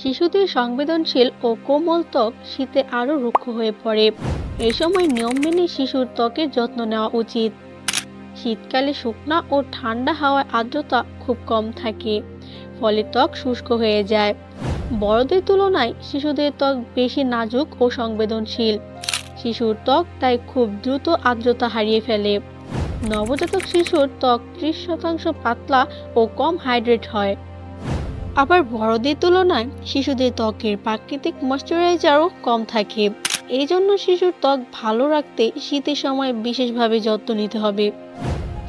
শিশুদের সংবেদনশীল ও কোমল ত্বক শীতে আরও রুক্ষ হয়ে পড়ে। এ সময় নিয়ম মেনে শিশুর ত্বকের যত্ন নেওয়া উচিত। শীতকালে শুকনা ও ঠান্ডা হাওয়ায় আর্দ্রতা খুব কম থাকে, ফলে ত্বক শুষ্ক হয়ে যায়। বড়দের তুলনায় শিশুদের ত্বক বেশি নাজুক ও সংবেদনশীল। শিশুর ত্বক তাই খুব দ্রুত আর্দ্রতা হারিয়ে ফেলে। নবজাতক শিশুর ত্বক ত্রিশ শতাংশ পাতলা ও কম হাইড্রেট হয়। আবার বড়দের তুলনায় শিশুদের ত্বকের প্রাকৃতিক ময়শ্চারাইজারও কম থাকে। এই জন্য শিশুর ত্বক ভালো রাখতে শীতের সময় বিশেষভাবে যত্ন নিতে হবে।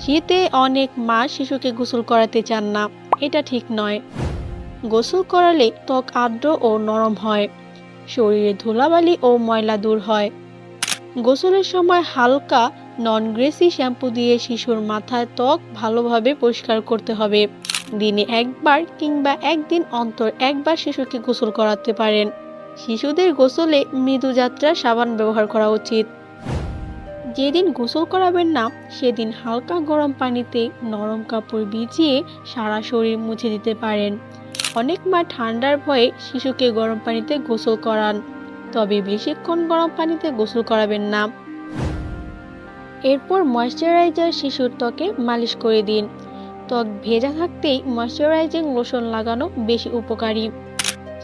শীতে অনেক মা শিশুকে গোসল করাতে চান না, এটা ঠিক নয়। গোসল করালে ত্বক আর্দ্র ও নরম হয়, শরীরে ধুলাবালি ও ময়লা দূর হয়। গোসলের সময় হালকা নন গ্রেসি শ্যাম্পু দিয়ে শিশুর মাথায় ত্বক ভালোভাবে পরিষ্কার করতে হবে। দিনে একবার কিংবা একদিন অন্তর একবার শিশুকে গোসল করাতে পারেন। শিশুদের গোসলে মৃদু যাত্রার সাবান ব্যবহার করা উচিত। যেদিন গোসল করাবেন না, সেদিন হালকা গরম পানিতে নরম কাপড় ভিজিয়ে সারা শরীর মুছে দিতে পারেন। অনেক মা ঠান্ডার ভয়ে শিশুকে গরম পানিতে গোসল করান, তবে বেশিক্ষণ গরম পানিতে গোসল করাবেন না। এরপর ময়শ্চারাইজার শিশুর ত্বকে মালিশ করে দিন। ত্বক ভেজা থাকতেই ময়শ্চারাইজিং লোশন লাগানো বেশি উপকারী।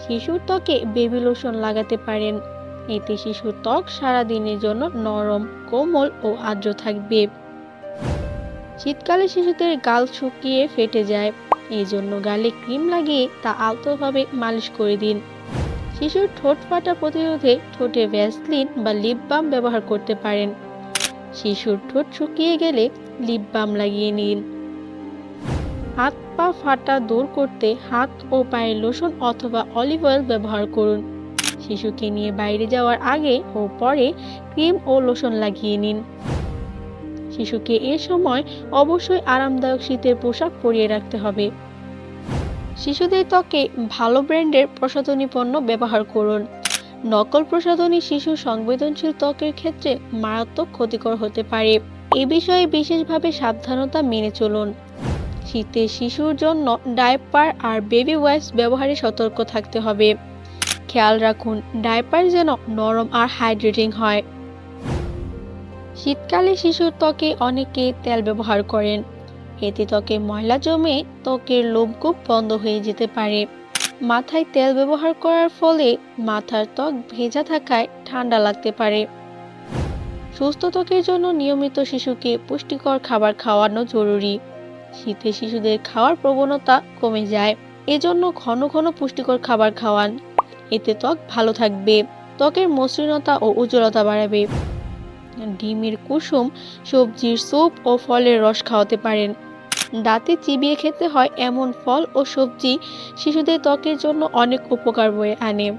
শিশুর ত্বকে বেবি লোশন লাগাতে পারেন। এতে শিশুর ত্বক সারা দিনের জন্য নরম, কোমল ও আর্দ্র থাকবে। শীতকালে শিশুদের গাল শুকিয়ে ফেটে যায়। এই জন্য গালে ক্রিম লাগিয়ে তা আলতোভাবে মালিশ করে দিন। শিশুর ঠোঁট ফাটা প্রতিরোধে ঠোঁটে ভ্যাসলিন বা লিপ বাম ব্যবহার করতে পারেন। শিশুর ঠোঁট শুকিয়ে গেলে লিপ বাম লাগিয়ে নিন। হাত পা ফাটা দূর করতে হাত ও পায়ে লোশন অথবা অলিভ অয়েল ব্যবহার করুন। শিশুকে নিয়ে বাইরে যাওয়ার আগে ও পরে ক্রিম ও লোশন লাগিয়ে নিন। শিশুকে এ সময় অবশ্যই আরামদায়ক শীতের পোশাক পরিয়ে রাখতে হবে। শিশুদের ত্বকে ভালো ব্র্যান্ডের প্রসাধনী পণ্য ব্যবহার করুন। নকল প্রসাধনী শিশু সংবেদনশীল ত্বকের ক্ষেত্রে মারাত্মক ক্ষতিকর হতে পারে। এ বিষয়ে বিশেষভাবে সাবধানতা মেনে চলুন। শীতে শিশুর জন্য ডায়পার আর বেবি ওয়াইপস ব্যবহারে সতর্ক থাকতে হবে। খেয়াল রাখুন ডায়পার যেন নরম আর হাইড্রেটিং হয়। শীতকালে শিশুর ত্বকে অনেকে তেল ব্যবহার করেন। এতে ত্বকে ময়লা জমে ত্বকের লোভকূপ বন্ধ হয়ে যেতে পারে। মাথায় তেল ব্যবহার করার ফলে মাথার ত্বক ভেজা থাকায় ঠান্ডা লাগতে পারে। সুস্থ ত্বকের জন্য নিয়মিত শিশুকে পুষ্টিকর খাবার খাওয়ানো জরুরি। শীতে শিশুদের খাওয়ার প্রবণতা কমে যায়। এজন্য ঘন ঘন পুষ্টিকর খাবার খাওয়ান। এতে ত্বক ভালো থাকবে, ত্বকের মসৃণতা ও উজ্জ্বলতা বাড়াবে। ডিমের কুসুম, সবজির স্যুপ ও ফলের রস খাওয়াতে পারেন। দাঁতে চিবিয়ে খেতে হয় এমন ফল ও সবজি শিশুদের ত্বকের জন্য অনেক উপকার বয়ে আনে।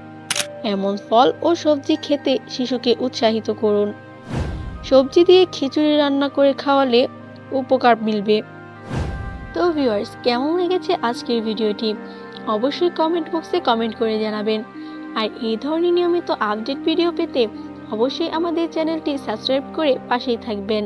এমন ফল ও সবজি খেতে শিশুকে উৎসাহিত করুন। সবজি দিয়ে খিচুড়ি রান্না করে খাওয়ালে উপকার মিলবে। তো ভিউয়ার্স কেমন লেগেছে আজকের ভিডিওটি? অবশ্যই কমেন্ট বক্সে কমেন্ট করে জানাবেন। আর এই ধরনের নিয়মিত আপডেট ভিডিও পেতে অবশ্যই আমাদের চ্যানেলটি সাবস্ক্রাইব করে পাশেই থাকবেন।